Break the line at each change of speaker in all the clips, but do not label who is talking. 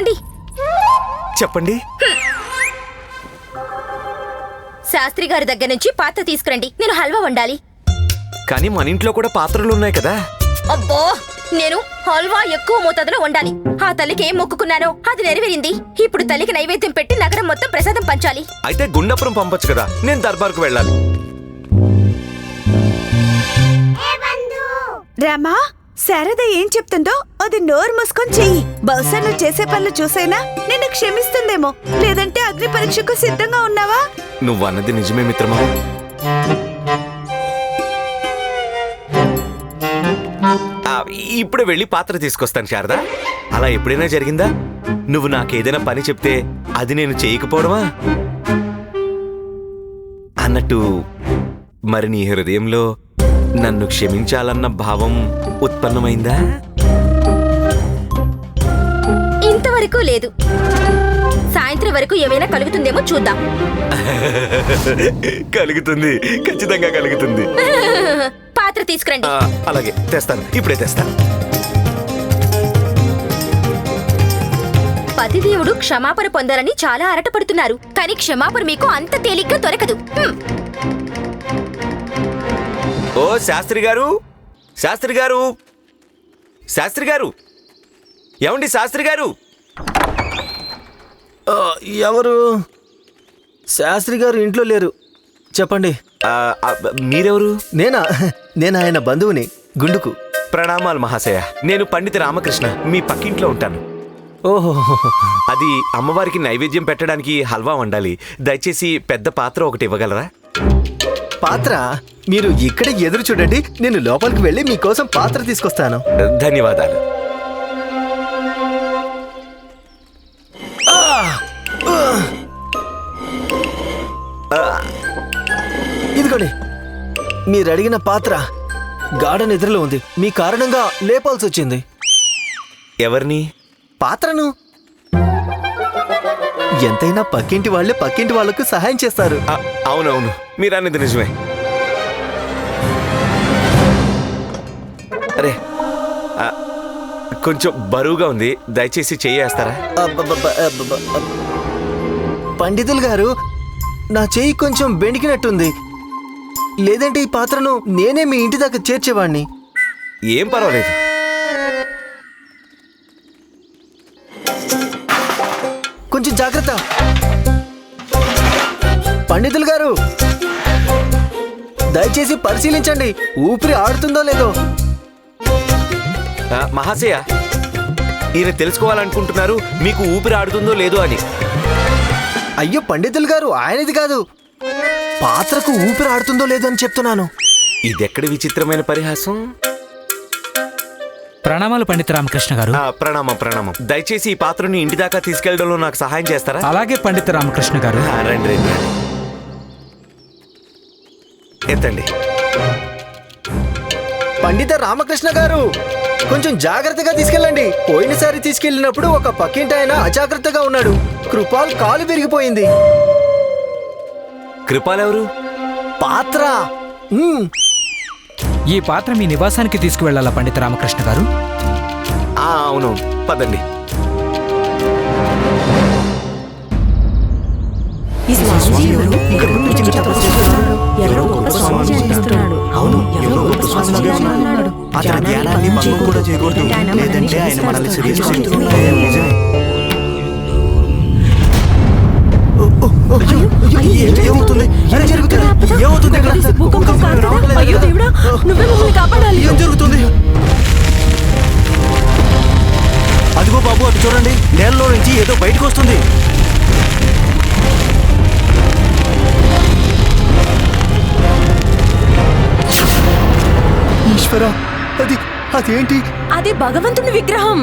ఏమండి
చెప్పండి.
శాస్త్రి గారి దగ్గర నుంచి పాత్ర తీసుకురండి. నేను హల్వా వండాలి.
కానీ మన ఇంట్లో కూడా పాత్రలు ఉన్నాయి కదా.
అబ్బో నేను హల్వా ఎక్కువ మోతాదులో వండాలి. ఆ తల్లికి ఏం మొక్కుకున్నానో అది నెరవేరింది. ఇప్పుడు తల్లికి నైవేద్యం పెట్టి నగరం మొత్తం ప్రసాదం పంచాలి.
అయితే గుండపురం పంపొచ్చు కదా. నేను దర్బార్కు వెళ్ళాలి.
రామా? శారద ఏం చెప్తుందో అది నోరు మూసుకొని చెయ్యి. బహుశా నువ్వు చేసే పనులు చూసైనా నిన్ను క్షమిస్తుందేమో. లేదంటే అగ్ని పరీక్షకు సిద్ధంగా ఉన్నావా?
నువ్వన్నది నిజమే మిత్రమా? ఆ, ఇప్పుడే వెళ్ళి పాత్ర తీసుకొస్తాను శారదా. అలా ఎప్పుడైనా జరిగిందా? నువ్వు నాకేదైనా పని చెప్తే అది నేను చేయకపోవడమా? అన్నట్టు మరి నీ హృదయంలో నన్ను క్షమించాలన్న భావం ఉత్పన్నమైందా?
ఇంతవరకు లేదు. సాయంత్రం వరకు ఏమైనా కలుగుతుందేమో చూద్దాం.
కలుగుతుంది. ఖచ్చితంగా కలుగుతుంది.
పాత్ర తీసుకురండి.
అలాగే. తెస్తాను. ఇప్పుడే తెస్తాను.
పతిదేవుడు క్షమాపణ పొందాలని చాలా అరటపడుతున్నారు. కానీ క్షమాపణ మీకు అంత తేలిగ్గా దొరకదు.
ఓ శాస్త్రి గారు శాస్త్రి గారు శాస్త్రి గారు ఏమండి శాస్త్రి గారు?
ఎవరు? శాస్త్రి గారు ఇంట్లో లేరు. చెప్పండి.
మీరెవరు?
నేనా? నేను ఆయన బంధువుని గుండుకు.
ప్రణామాలు మహాశయ. నేను పండిత రామకృష్ణ మీ పక్కింట్లో ఉంటాను.
ఓహో.
అది అమ్మవారికి నైవేద్యం పెట్టడానికి హల్వా వండాలి. దయచేసి పెద్ద పాత్ర ఒకటి ఇవ్వగలరా?
పాత్ర? మీరు ఇక్కడ ఎదురు చూడండి నేను లోపలికి వెళ్ళి మీకోసం పాత్ర తీసుకొస్తాను.
ధన్యవాదాలు.
ఇదిగోండి. మీరు అడిగిన పాత్ర గాఢ నిద్రలో ఉంది. మీ కారణంగా లేపాల్సి వచ్చింది.
ఎవరిని?
పాత్రను. ఎంతైనా పక్కింటి వాళ్ళే పక్కింటి వాళ్ళకు సహాయం చేస్తారు.
అవునవును. మీరు అన్నది నిజమే. అరే కొంచెం బరువుగా ఉంది. దయచేసి చేయేస్తారా.
పండితులు గారు నా చేయి కొంచెం బెణికినట్టుంది. లేదంటే ఈ పాత్రను నేనే మీ ఇంటి దాకా చేర్చేవాణ్ణి.
ఏం పర్వాలేదు.
కొంచెం జాగ్రత్త. పండితులు గారు. దయచేసి పరిశీలించండి ఊపిరి ఆడుతుందో లేదో.
మహాశయ ఈయన తెలుసుకోవాలనుకుంటున్నారు మీకు ఊపిరి ఆడుతుందో లేదో అని.
అయ్యో పండితులు గారు ఆయనది కాదు. పాత్రకు ఊపిరి ఆడుతుందో లేదో అని చెప్తున్నాను.
ఇదెక్కడి విచిత్రమైన పరిహాసం?
ప్రణామాలు పండిత రామకృష్ణ గారు.
ఆ, ప్రణామం ప్రణామం. దయచేసి ఈ పాత్రని ఇంటి దాకా తీసుకెళ్ళడంలో నాకు సహాయం చేస్తారా?
అలాగే పండిత రామకృష్ణ గారు.
ఆ, రండి రండి రండి. ఎత్తండి.
పండిత రామకృష్ణ గారు కొంచెం జాగ్రత్తగా తీసుకెళ్ళండి. పోయినసారి తీసుకెళ్ళినప్పుడు ఒక పక్కింటి ఆయన అజాగ్రత్తగా ఉన్నాడు. కృపాల్ కాలు విరిగిపోయింది.
కృపాలెవరు
పాత్ర. మ్మ్.
ఈ పాత్ర మీ నివాసానికి తీసుకువెళ్ళాలా పండిత రామకృష్ణ గారు?
ఆ, అవును. పదండి.
ఈ స్వామీజీ ఎవరు ఎక్కడి నుంచి వచ్చి తపస్సు చేస్తున్నాడు ఎవరో గొప్ప స్వామీజీ అనిపిస్తున్నాడు అవును ఎవరో గొప్ప స్వామీజీ అన్నాడు
అతని ధ్యానాన్ని భంగం కూడా చేయకూడదు. లేదంటే ఆయన మనల్ని శిక్షిస్తాడు ఏమవుతుంది ఏం జరుగుతుంది? ఏమవుతుంది ఇక్కడ?
భూకంపం కాదు కదా? అయ్యో దేవుడా నువ్వే మమ్మల్ని కాపాడాలి.
ఏం జరుగుతుంది? అదిగో బాబు అటు చూడండి. నేలలో నుంచి ఏదో బయటకు వస్తుంది.
అది అదేంటి?
అది భగవంతుని విగ్రహం.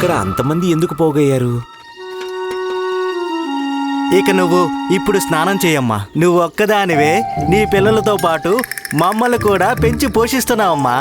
ఇక్కడ అంతమంది ఎందుకు పోగయ్యారు?
ఇక నువ్వు ఇప్పుడు స్నానం చేయమ్మా. నువ్వు ఒక్కదానివే నీ పిల్లలతో పాటు మమ్మల్ని కూడా పెంచి పోషిస్తున్నావమ్మా.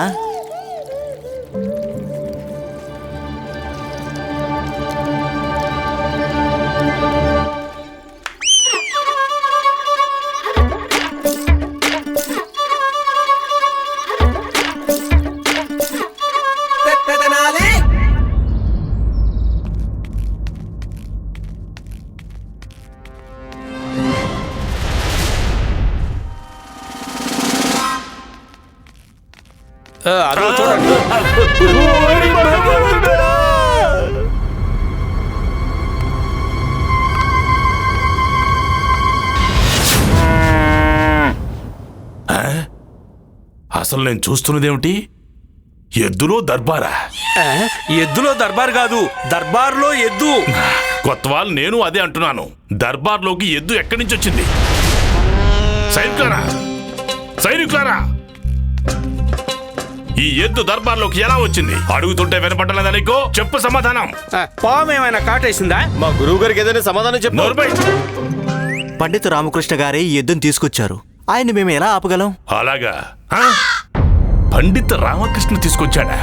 అసలు నేను చూస్తున్నదేమిటి? ఎద్దులో దర్బారా?
ఎద్దులో దర్బార్ కాదు దర్బార్లో ఎద్దు.
కొత్తవాళ్ళు నేను అదే అంటున్నాను. దర్బార్లోకి ఎద్దు ఎక్కడి నుంచి వచ్చింది? సైనికులారా? సైనికులారా? ఈ ఎద్దు దర్బార్లోకి ఎలా వచ్చింది? అడుగుతుంటే వినపడలేదా నీకు? చెప్పు సమాధానం.
పాము ఏమైనా కాటేసిందా?
మా గురువు గారికి ఏదైనా సమాధానం చెప్పు.
పండిత రామకృష్ణ గారే ఈ ఎద్దును తీసుకొచ్చారు. ఆయన మేము ఎలా ఆపగలం?
అలాగా? ఆ? పండిత రామకృష్ణ తీసుకొచ్చాడా?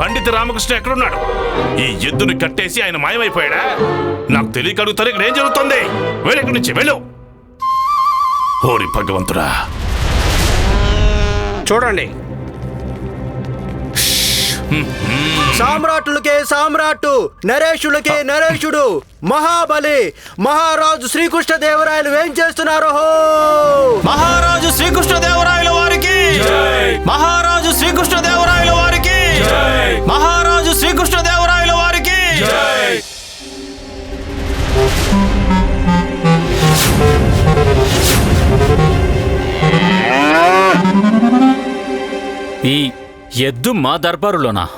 పండిత రామకృష్ణ ఎక్కడున్నాడు? ఈ ఎద్దుని కట్టేసి ఆయన మాయమైపోయాడా? నాకు తెలియక అడుగుతారు ఇక్కడ ఏం జరుగుతుంది? వెళ్ళి ఇక్కడి నుంచి వెళ్ళు. ఓరి భగవంతుడా.
చూడండి
సామ్రాట్టులకే సామ్రాట్టు నరేషులకే నరేషుడు మహాబలి మహారాజు శ్రీకృష్ణ దేవరాయలు ఏం చేస్తున్నారు హో! మహారాజు శ్రీకృష్ణ దేవరాయల వారికి మహారాజు శ్రీకృష్ణ దేవరాయల వారికి మహారాజు శ్రీకృష్ణ దేవరాయల వారికి
ఈ ఎద్దు మా దర్బారులోనా?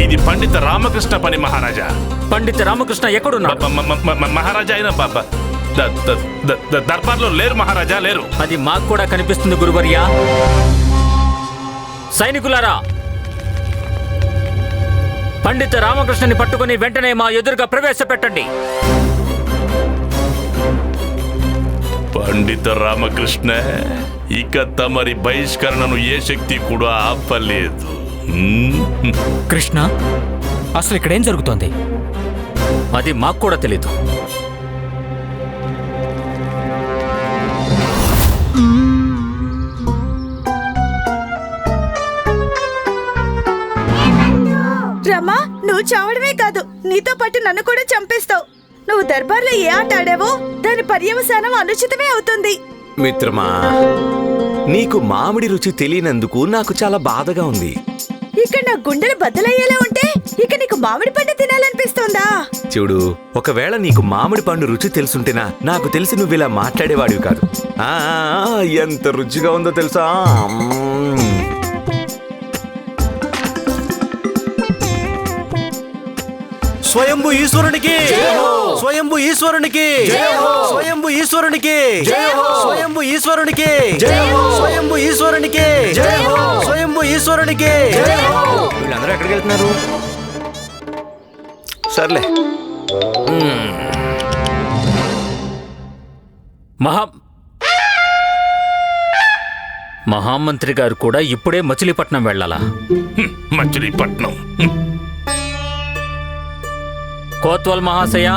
ఇది పండిత రామకృష్ణ పని మహారాజా.
పండిత రామకృష్ణ ఎక్కడున్నాడు
మ- మ- మ- మ- మహారాజా అయిన బ- బ- ద- ద- ద- ద- దర్బార్లో లేరు మహారాజా లేరు.
అది మాకు కూడా కనిపిస్తుంది గురువర్యా. సైనికులారా పండిత రామకృష్ణని పట్టుకుని వెంటనే మా ఎదురుగా ప్రవేశపెట్టండి.
పండిత రామకృష్ణ ఇక తమరి బహిష్కరణను ఏ శక్తి కూడా ఆపలేదు. హ్మ్?
కృష్ణ అసలు ఇక్కడేం జరుగుతోంది?
అది మాకు కూడా తెలీదు.
రమా నువ్వు చావడమే కాదు. నీతో పాటు నన్ను కూడా చంపేస్తావు. నువ్వు దర్బార్లో ఏ ఆట ఆడావో దాని పర్యవసానం అనుచితమే అవుతుంది.
మిత్రమా నీకు మామిడి రుచి తెలియనందుకు నాకు చాలా బాధగా ఉంది.
ఇక్కడ నా గుండెలు బద్దలయ్యేలా ఉంటే ఇక నీకు మామిడి పండు తినాలనిపిస్తోందా?
చూడు ఒకవేళ నీకు మామిడి పండు రుచి తెలుసుంటేనా నాకు తెలిసి నువ్వు ఇలా మాట్లాడేవాడివి కాదు. ఆ, ఎంత రుచిగా ఉందో తెలుసా?
స్వయంభు ఈశ్వరునికి. స్వయంభు ఈశ్వరునికి. స్వయంభు ఈశ్వరునికి. స్వయంభు ఈశ్వరునికి. స్వయంభు ఈశ్వరునికి. స్వయంభు ఈశ్వరునికి.
వీళ్ళందరూ ఎక్కడికి వెళ్తున్నారు? సర్లే.
మహా మహామంత్రి గారు కూడా ఇప్పుడే మచిలీపట్నం వెళ్ళాలా.
మచిలీపట్నం.
కోత్వల్ మహాశయ?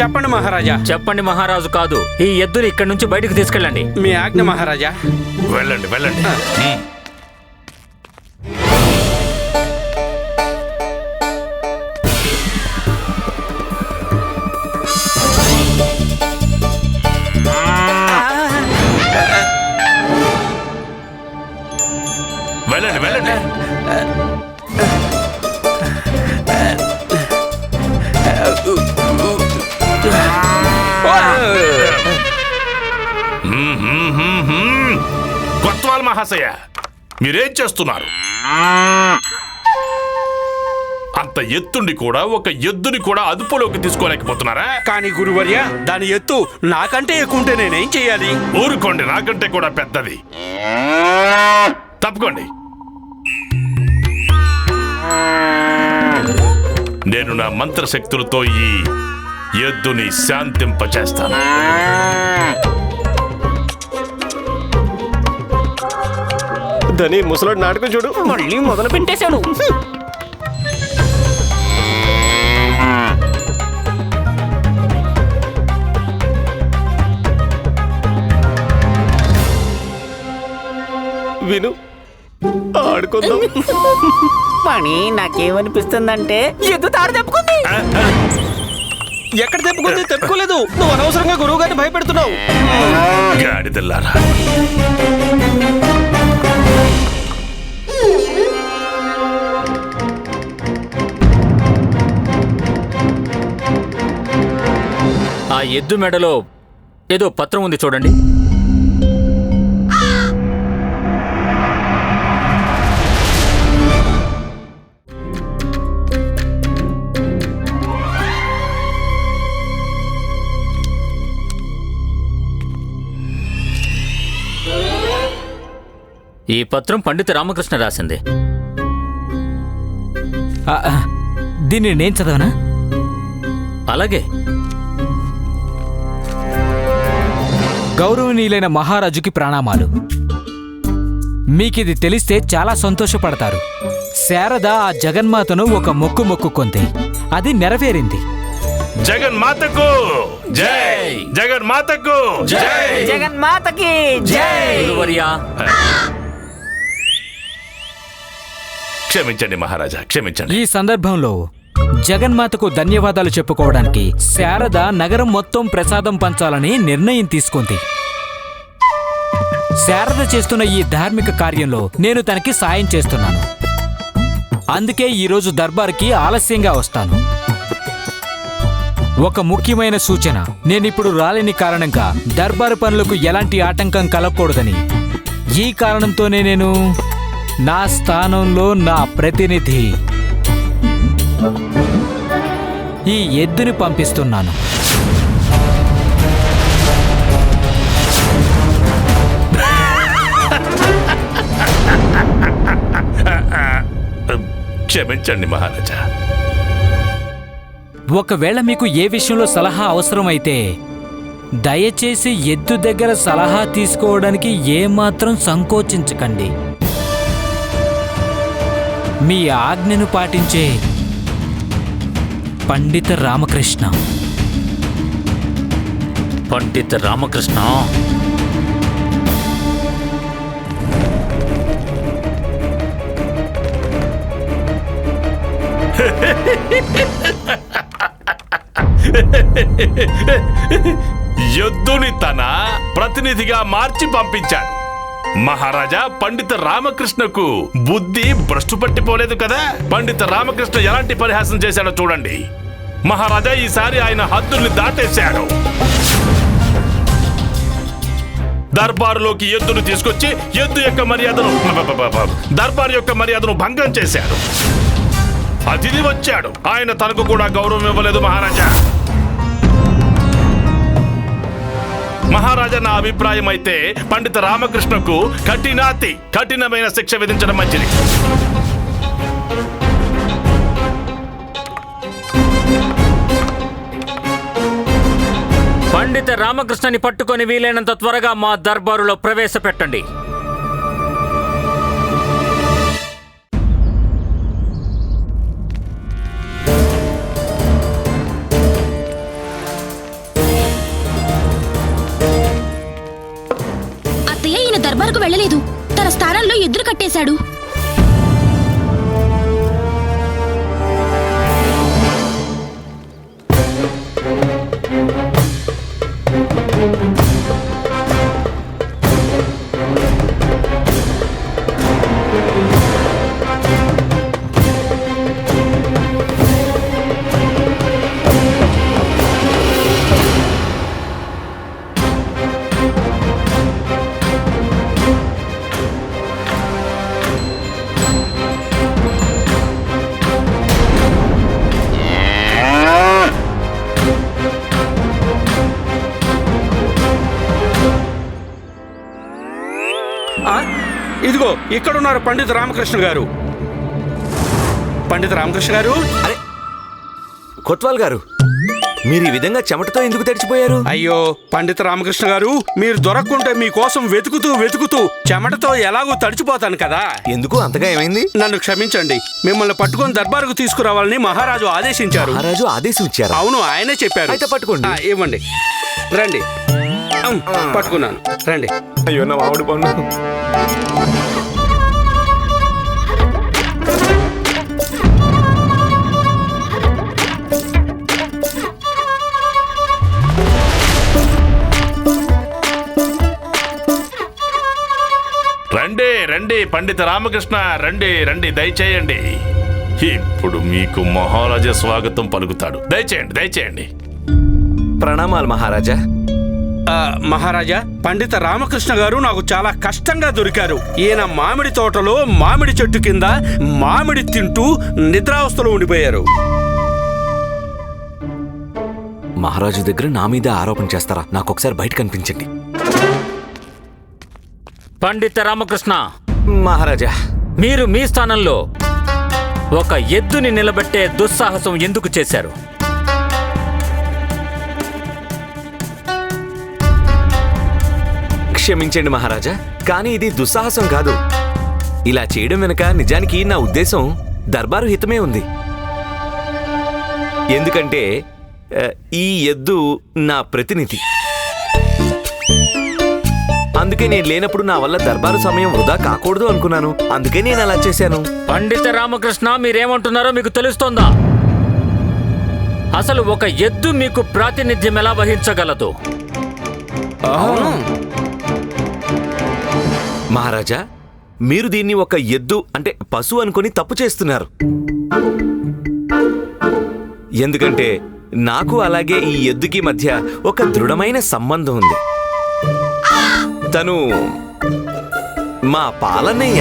చెప్పండి మహారాజా.
చెప్పండి మహారాజు కాదు. ఈ ఎద్దుని ఇక్కడి నుంచి బయటకు తీసుకెళ్ళండి.
మీ ఆజ్ఞ మహారాజా.
వెళ్ళండి. వెళ్ళండి. మీరేం చేస్తున్నారు? అంత ఎత్తుండి కూడా ఒక ఎద్దుని కూడా అదుపులోకి తీసుకోలేకపోతున్నారా?
కానీ గురువర్య దాని ఎత్తు నాకంటే ఎక్కువ ఉంటే నేనేం చేయాలి?
ఊరుకోండి నాకంటే కూడా పెద్దది. తప్పుకోండి. నేను నా మంత్రశక్తులతో ఈ ఎద్దుని శాంతింపచేస్తాను.
ధని ముసలాడు నాటకం చూడు.
మళ్ళీ మొదలు పెట్టేశాడు.
విను ఆడుకుందాం.
పని నాకేమనిపిస్తుందంటే ఎద్దు తాడు తప్పుకుంది
ఎక్కడ తెప్పుకుంది తెప్పుకోలేదు నువ్వు అనవసరంగా గురువు గారిని భయపెడుతున్నావు.
గాడిదల్లారా.
ఎద్దు మెడలో ఏదో పత్రం ఉంది చూడండి. ఈ పత్రం పండిత రామకృష్ణ రాసింది.
దీన్ని నేను చదవనా?
అలాగే.
గౌరవనీయులైన మహారాజుకి ప్రణామాలు. మీకిది తెలిస్తే చాలా సంతోషపడతారు. శారద ఆ జగన్మాతను ఒక మొక్కు మొక్కుకుంది. అది నెరవేరింది.
జగన్ మాతకు జై! జగన్ మాతకు జై!
జగన్మాతకి జై!
క్షమించండి మహారాజా క్షమించండి.
ఈ సందర్భంలో జగన్మాతకు ధన్యవాదాలు చెప్పుకోవడానికి శారద నగరం మొత్తం ప్రసాదం పంచాలని నిర్ణయం తీసుకుంది. శారద చేస్తున్న ఈ ధార్మిక కార్యంలో నేను తనకి సాయం చేస్తున్నాను. అందుకే ఈరోజు దర్బార్కి ఆలస్యంగా వస్తాను. ఒక ముఖ్యమైన సూచన నేనిప్పుడు రాలేని కారణంగా దర్బారు పనులకు ఎలాంటి ఆటంకం కలగకూడదని. ఈ కారణంతోనే నేను నా స్థానంలో నా ప్రతినిధి. ఈ ఎద్దుని పంపిస్తున్నాను.
క్షమించండి మహారాజా.
ఒకవేళ మీకు ఏ విషయంలో సలహా అవసరమైతే దయచేసి ఎద్దు దగ్గర సలహా తీసుకోవడానికి ఏమాత్రం సంకోచించకండి. మీ ఆజ్ఞను పాటించే పండిత రామకృష్ణ.
పండిత రామకృష్ణ?
ఎద్దుని తన ప్రతినిధిగా మార్చి పంపించాడు. మహారాజా పండిత రామకృష్ణకు బుద్ధి భ్రష్టు పట్టిపోలేదు కదా? పండిత రామకృష్ణ ఎలాంటి పరిహాసం చేశాడో చూడండి. మహారాజా ఈసారి ఆయన హద్దుల్ని దాటేశాడు. దర్బారులోకి ఎద్దును తీసుకొచ్చి ఎద్దు యొక్క మర్యాదను దర్బార్ యొక్క మర్యాదను భంగం చేశాడు. అతిథి వచ్చాడు. ఆయన తనకు కూడా గౌరవం ఇవ్వలేదు మహారాజా. మహారాజా నా అభిప్రాయం అయితే పండిత రామకృష్ణకు కఠినాతి కఠినమైన శిక్ష విధించడం మంచిది.
పండిత రామకృష్ణని పట్టుకొని వీలైనంత త్వరగా మా దర్బారులో ప్రవేశపెట్టండి.
నిద్ర కట్టేశాడు.
ఇక్కడున్నారు పండిత రామకృష్ణ గారు. పండిత రామకృష్ణ గారు?
అరే కొత్వాల్ గారు మీరు ఈ విధంగా చెమటతో ఎందుకు తడిచిపోయారు
అయ్యో పండిత రామకృష్ణ గారు మీరు దొరక్కుంటే మీకోసం వెతుకుతూ వెతుకుతూ చెమటతో ఎలాగో తడిచిపోతాను కదా.
ఎందుకు? అంతగా ఏమైంది?
నన్ను క్షమించండి. మిమ్మల్ని పట్టుకొని దర్బారుకు తీసుకురావాలని మహారాజు ఆదేశించారు.
మహారాజు ఆదేశం ఇచ్చారా
అవును ఆయనే చెప్పారు.
అయితే పట్టుకోండి.
ఆ, ఇవ్వండి. రండి. పట్టుకున్నాను. రండి.
అయ్యో నా మామిడి పండు.
రండి పండిత రామకృష్ణ రండి రండి దయచేయండి. ఇప్పుడు మీకు మహారాజా స్వాగతం పలుకుతాడు. దయచేయండి దయచేయండి.
ప్రణామాలు మహారాజా.
ఆ, మహారాజా పండిత రామకృష్ణ గారు నాకు చాలా కష్టంగా దొరికారు. ఈయన మామిడి తోటలో మామిడి చెట్టు కింద మామిడి తింటూ నిద్రావస్థలో ఉండిపోయారు.
మహారాజు దగ్గర నా మీద ఆరోపణ చేస్తారా? నాకు ఒకసారి బయట కనిపించండి.
పండిత రామకృష్ణ
మహారాజా
మీరు మీ స్థానంలో ఒక ఎద్దుని నిలబెట్టే దుస్సాహసం ఎందుకు చేశారు?
క్షమించండి మహారాజా కానీ ఇది దుస్సాహసం కాదు. ఇలా చేయడం వెనుక నిజానికి నా ఉద్దేశం దర్బారు హితమే ఉంది. ఎందుకంటే ఈ ఎద్దు నా ప్రతినిధి. అందుకే నేను లేనప్పుడు నా వల్ల దర్బారు సమయం వృధా కాకూడదు అనుకున్నాను. అందుకే నేను అలా చేశాను.
పండిత రామకృష్ణ మీరేమంటున్నారో మీకు తెలుస్తోందా? అసలు ఒక ఎద్దు మీకు ప్రాతినిధ్యం ఎలా వహించగలదు?
మహారాజా మీరు దీన్ని ఒక ఎద్దు అంటే పశు అనుకొని తప్పు చేస్తున్నారు. ఎందుకంటే నాకు అలాగే ఈ ఎద్దుకి మధ్య ఒక దృఢమైన సంబంధం ఉంది. తను మా పాలనయ్య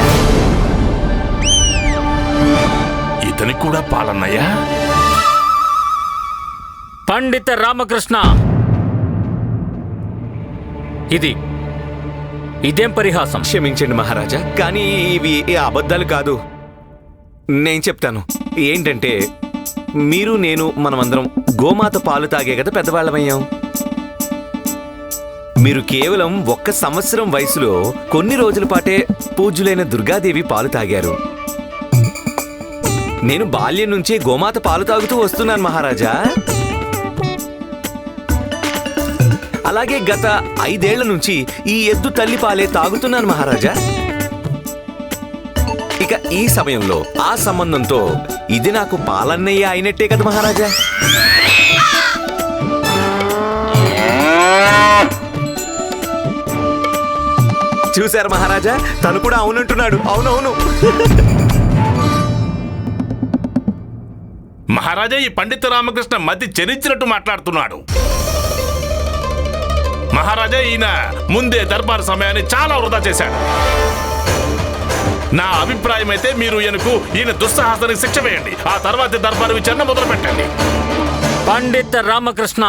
ఇతనికి కూడా పాలన్నయ్యా?
పండిత రామకృష్ణ. ఇది ఇదేం పరిహాసం?
క్షమించండి మహారాజా కానీ ఇవి అబద్ధాలు కాదు. నేను చెప్తాను ఏంటంటే మీరు నేను మనమందరం గోమాత పాలు తాగే కదా పెద్దవాళ్ళమయ్యాం. మీరు కేవలం ఒక్క సంవత్సరం వయసులో కొన్ని రోజుల పాటే పూజ్యులైన దుర్గాదేవి పాలు తాగారు. నేను బాల్యం నుంచే గోమాత పాలు తాగుతూ వస్తున్నాను మహారాజా. అలాగే గత ఐదేళ్ళ నుంచి ఈ ఎద్దు తల్లి పాలే తాగుతున్నాను మహారాజా. ఇక ఈ సమయంలో ఆ సంబంధంతో ఇది నాకు పాలన్నయ్య అయినట్టే కదా మహారాజా. చూశారు మహారాజా? తను కూడా అవునంటున్నాడు. అవునవును.
మహారాజా ఈ పండిత రామకృష్ణ మతి చెరించినట్టు మాట్లాడుతున్నాడు. మహారాజా ఈయన ముందే దర్బారు సమయాన్ని చాలా వృధా చేశాడు. నా అభిప్రాయం అయితే మీరు ఈయనకు ఈయన దుస్సాహసానికి శిక్ష వేయండి. ఆ తర్వాత దర్బారు విచారణ మొదలు పెట్టండి
పండిత రామకృష్ణ